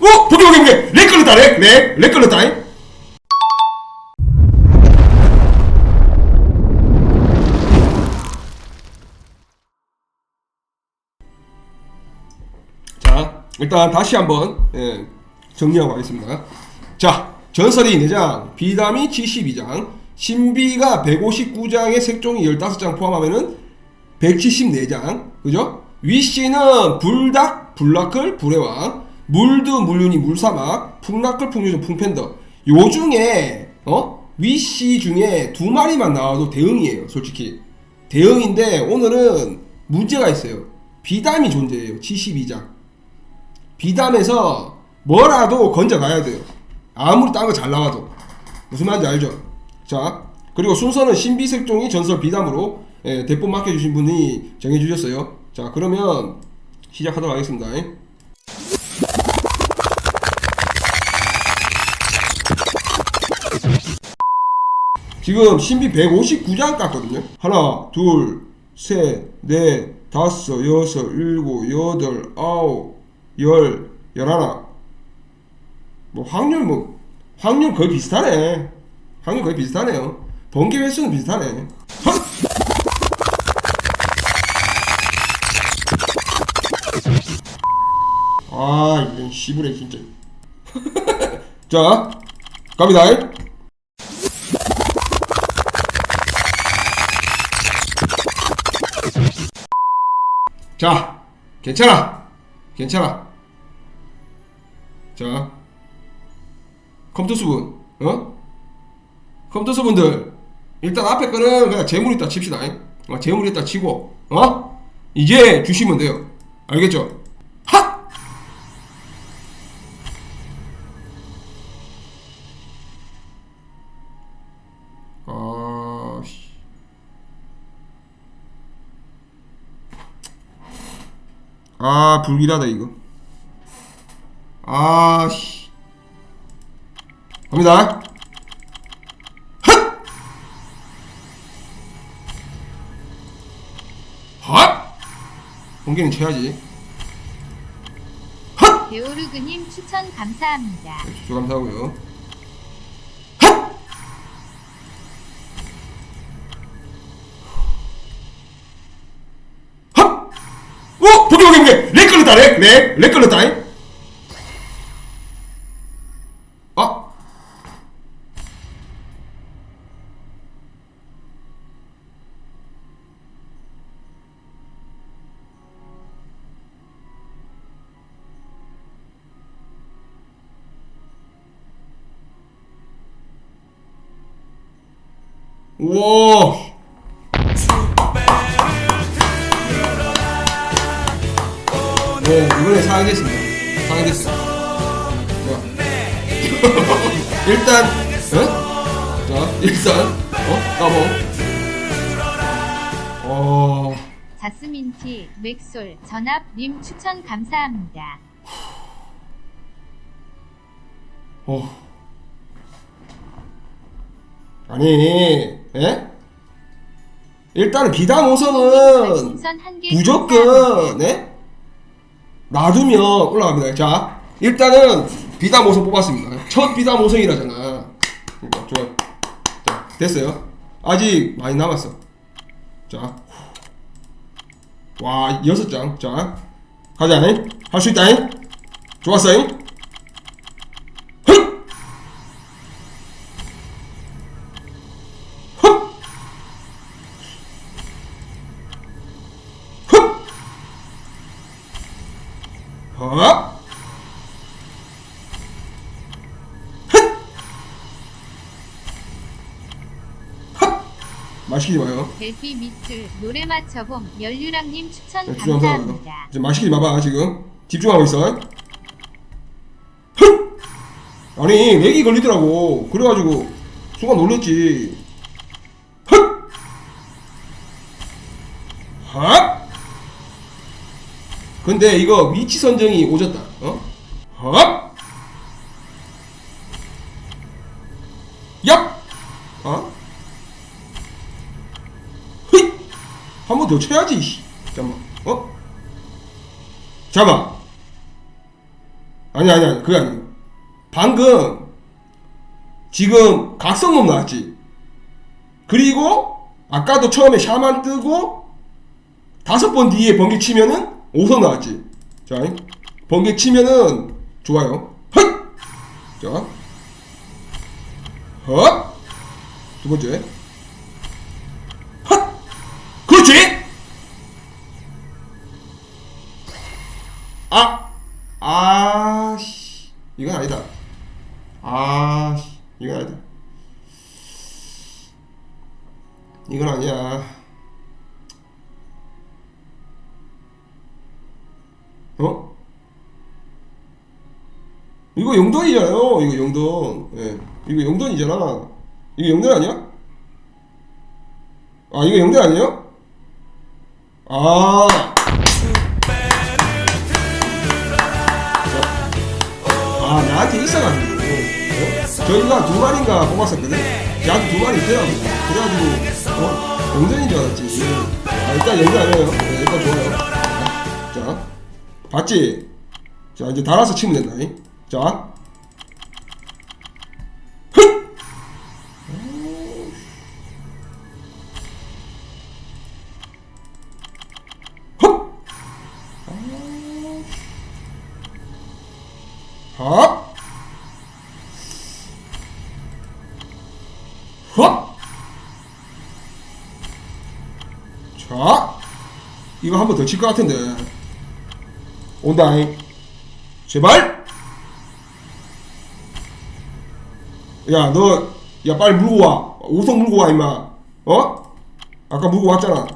어? 보기 보기 보기. 렉 걸렸다 렉 렉 렉 걸렸다. 자 일단 다시 한번 예, 정리하고 가겠습니다. 자 전설이 4장. 비담이 72장. 신비가 159장의 색종이 15장 포함하면은 174장. 그죠? 위씨는 불닭 불라클 불의왕 물드 물륜이 물사막 풍라클 풍요정 풍팬더. 요 중에 어? 위씨 중에 두 마리만 나와도 대응이에요 솔직히. 대응인데 오늘은 문제가 있어요. 비담이 존재해요 72장. 비담에서 뭐라도 건져가야 돼요. 아무리 딴 거 잘 나와도. 무슨 말인지 알죠? 자 그리고 순서는 신비색종이 전설 비담으로 예, 대본 맡겨주신 분이 정해주셨어요. 자 그러면 시작하도록 하겠습니다 지금 신비 159장 깠거든요. 하나 둘 셋 넷 다섯 여섯 일곱 여덟 아홉 열 열하나. 뭐 확률 뭐 확률 거의 비슷하네. 확률 거의 비슷하네요. 번개 횟수는 비슷하네. 헛! 아 이런 씨부레 진짜. 자 갑니다 자 괜찮아 괜찮아 자 컴퓨터 분 어? 컴퓨터 분들 일단 앞에 거는 그냥 재물 있다 칩시다 어, 재물 있다 치고 어? 이제 주시면 돼요 알겠죠? 아, 불길하다, 이거. 아, 씨. 갑니다. 헛! 헛! 공기는 쳐야지. 헛! 베오르그님 추천 감사합니다. 추 감사하고요. 헛! 헛! 오! 보기 보기 보기! 렉 걸렸다 렉! 렉! 렉 걸렸다 아! 우와! 네, 이번에 상하겠습니다. 상하겠습니다. 자. 일단, 어? 자, 일단, 어? 까보. 어, 자스민티, 맥솔, 전압님 추천 감사합니다. 어. 아니, 예? 일단은 비단 호성은 신선 한개 무조건, 네? 놔두면 올라갑니다. 자, 일단은 비담 5성 뽑았습니다. 첫 비담 5성이라잖아. 이거 좋아요. 자, 됐어요. 아직 많이 남았어. 자, 와 여섯 장. 자, 가자. 할 수 있다. 좋았어. 헛! 헛! 헛! 마시지 마요. 델피 밑줄 노래 맞춰봄 열유랑님 추천 네, 주저 감사합니다. 지금 마시지 마봐 지금 집중하고 있어. 헛! 아니 렉이 걸리더라고. 그래가지고 순간 놀랬지. 헛! 헛! 근데 이거 위치 선정이 오졌다. 어? 헛! 얍! 어? 휘! 한번 더 쳐야지. 씨. 잠깐만. 어? 잠깐만. 아니 아니 아니 그게 아니에요. 방금 지금 각성놈 나왔지. 그리고 아까도 처음에 샤만 뜨고 다섯 번 뒤에 번개 치면은 5선 나왔지. 자, 번개 치면은 좋아요. 헛! 자, 헛! 두 번째. 헛! 그렇지! 아! 아, 씨. 이건 아니다. 아, 씨. 이건 아니다. 이건 아니야. 어? 이거 용돈이잖아요. 이거 용돈. 예. 이거 용돈이잖아. 이거 용돈 아니야? 아, 이거 용돈 아니에요? 아. 아, 나한테 있어가지고. 어? 저희가 두 마리인가 뽑았었거든? 야도 두 마리 있더라고. 그래가지고, 어? 용돈인 줄 알았지. 아, 일단 용돈 아니에요. 네, 일단 좋아요. 자, 봤지? 자, 이제 달아서 치면 된다. 잉? 자. 흑! 흑! 헛! 헛! 자, 이거 한 번 더 칠 것 같은데. 온다잉. 제발! 야, 너, 야, 빨리 물고 와. 우성 물고 와, 임마. 어? 아까 물고 왔잖아.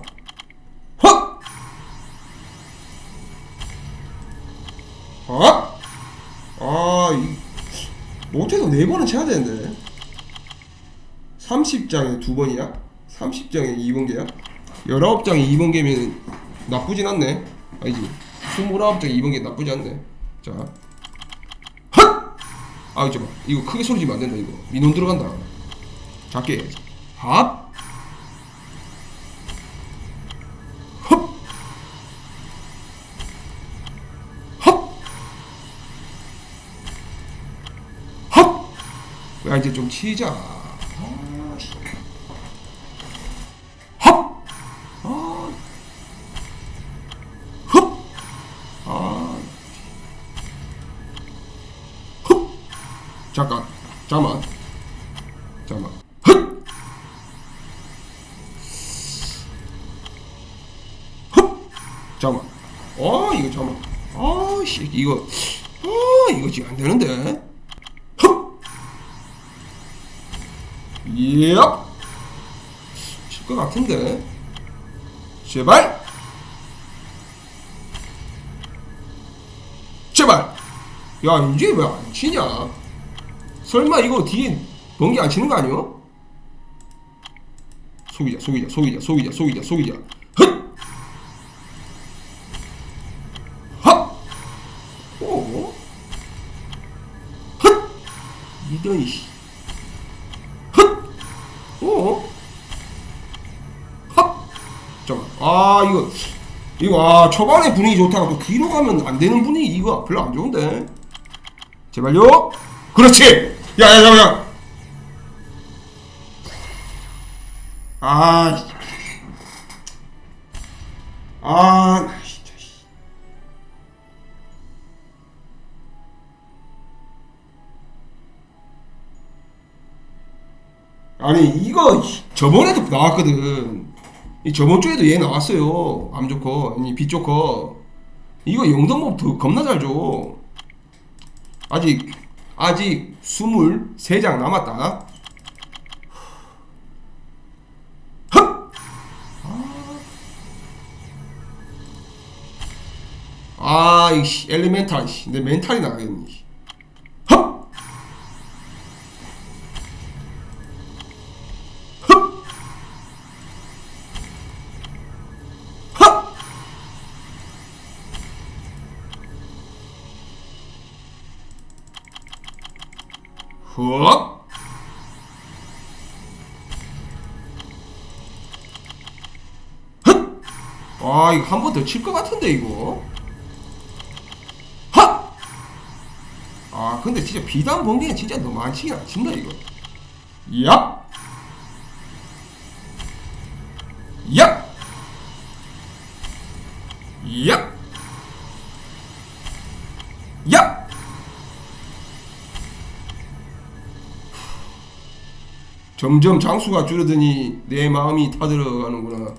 헛! 헛! 아, 이, 못해도 네 번은 쳐야 되는데. 30장에 두 번이야? 30장에 2번 개야? 19장에 2번 개면 나쁘진 않네. 아니지. 29장에 2번 개 나쁘지 않네. 자. 헛! 아, 잠깐. 이거 크게 소리 지면 안 된다, 이거. 민원 들어간다. 작게! 헛! 이제 좀 치자. 아, 씨. 헛! 아. 헛! 아. 헛! 잠깐. 잠깐만. 잠깐만. 헛! 헛! 잠깐만. 아, 이거 잠깐만. 아, 씨, 이거. 아, 이거 지금 안 되는데. 헛! 예. 칠것 같은데. 제발. 제발. 야, 이제 왜 안 치냐? 설마 이거 뒤에 번개 안 치는 거 아니요? 속이자, 속이자, 속이자, 속이자, 속이자, 속이자. 헛! 이런 씨. 헛! 오? 헛! 잠깐. 아, 이거 이거 아 초반에 분위기 좋다가 또 뒤로 가면 안 되는 분위기 이거 별로 안 좋은데. 제발요. 그렇지. 야야야야. 아. 씨. 아. 씨. 아니 이거 저번에도 나왔거든. 이 저번 주에도 얘 나왔어요. 암 조커, 아니 빛 조커. 이거 영등법 더 겁나 잘 줘. 아직 아직 23장 남았다. 헉! 아, 이씨 엘리멘탈 씨. 내 멘탈이 나가겠니. 헉! 헉! 아, 이거 한 번 더 칠 것 같은데, 이거. 헉! 아 근데 진짜 비단 번개는 진짜 너무 많지가 않습니다 이거 얍 얍! 얍! 점점 장수가 줄어드니 내 마음이 타들어가는구나.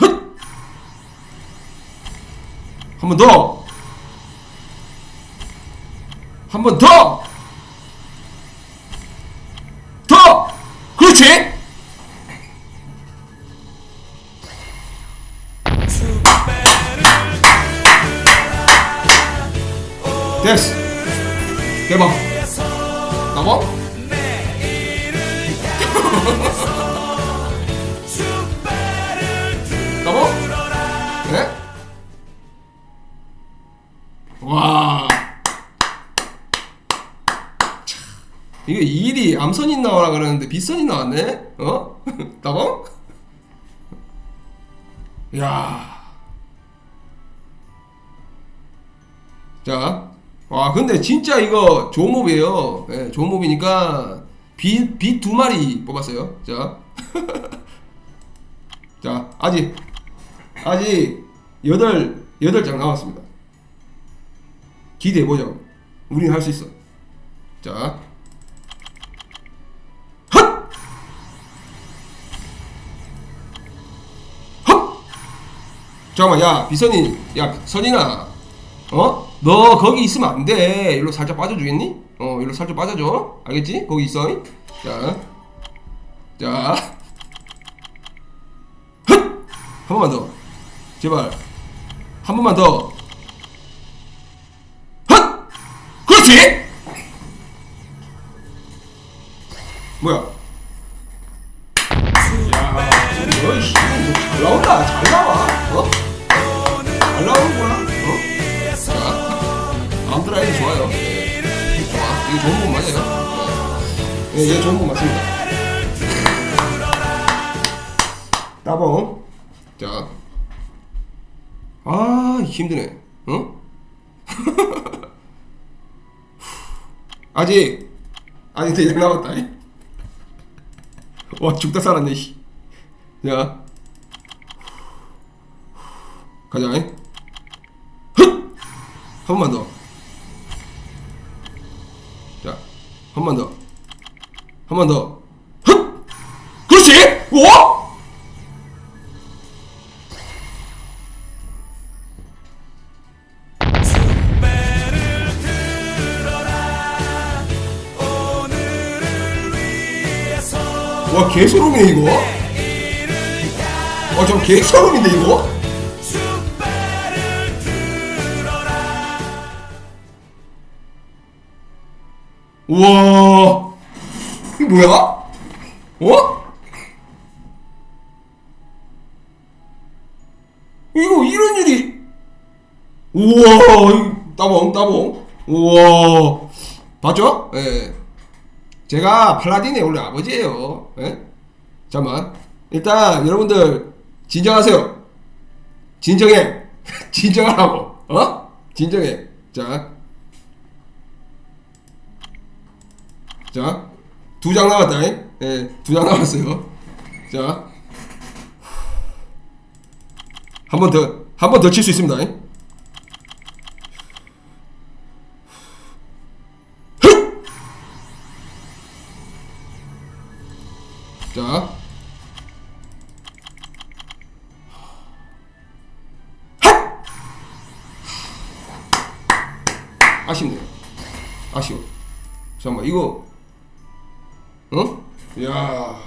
헛! 한 번 더! 한 번 더! 와. 차, 이게 일이 암선이 나오라 그러는데 빗선이 나왔네? 어? 나봐? 야. 자, 와 근데 진짜 이거 좋은 몹이에요. 예, 좋은 몹이니까 비 비 두 마리 뽑았어요. 자, 자 아직 아직 여덟 여덟 장 남았습니다. 기대해 보자. 우린 할수 있어. 자. 잠깐만, 야 비선이, 야 선이나, 어? 너 거기 있으면 안 돼. 일로 살짝 빠져주겠니? 어, 일로 살짝 빠져줘. 알겠지? 거기 있어. 자, 자, 헛! 한 번만 더. 제발. 한 번만 더. 그렇지! 뭐야? 야, 씨, 잘 나온다. 잘 나와. 어? 잘 나오는구나. 어? 자, 암드라이브 좋아요. 네. 좋아. 이거 좋은 분 맞아요. 네, 얘 좋은 분 맞습니다. 따봉. 자. 아, 힘드네. 어? 아직, 아직 대장 남았다. 이. 와, 죽다 살았네, 씨. 자. 가자, 이. 헛! 한 번만 더. 자, 한 번 더. 한 번 더. 헛! 그렇지! 오! 개소름이네, 이거. 와, 저 개소름인데, 이거? 우와 뭐야? 어? 이거 이런 일이 우와 이 따봉 따봉 우와 봤죠? 예 제가 팔라딘의 원래 아버지예요 예? 잠만 일단 여러분들 진정하세요 진정해 진정하라고 어? 진정해 자 자, 두 장 남았다. 예, 두장 남았어요. 자, 한 번 더, 한 번 더 칠 수 있습니다. 흑! 아쉽네요. 아쉬워. 잠깐만, 이거 어? 야.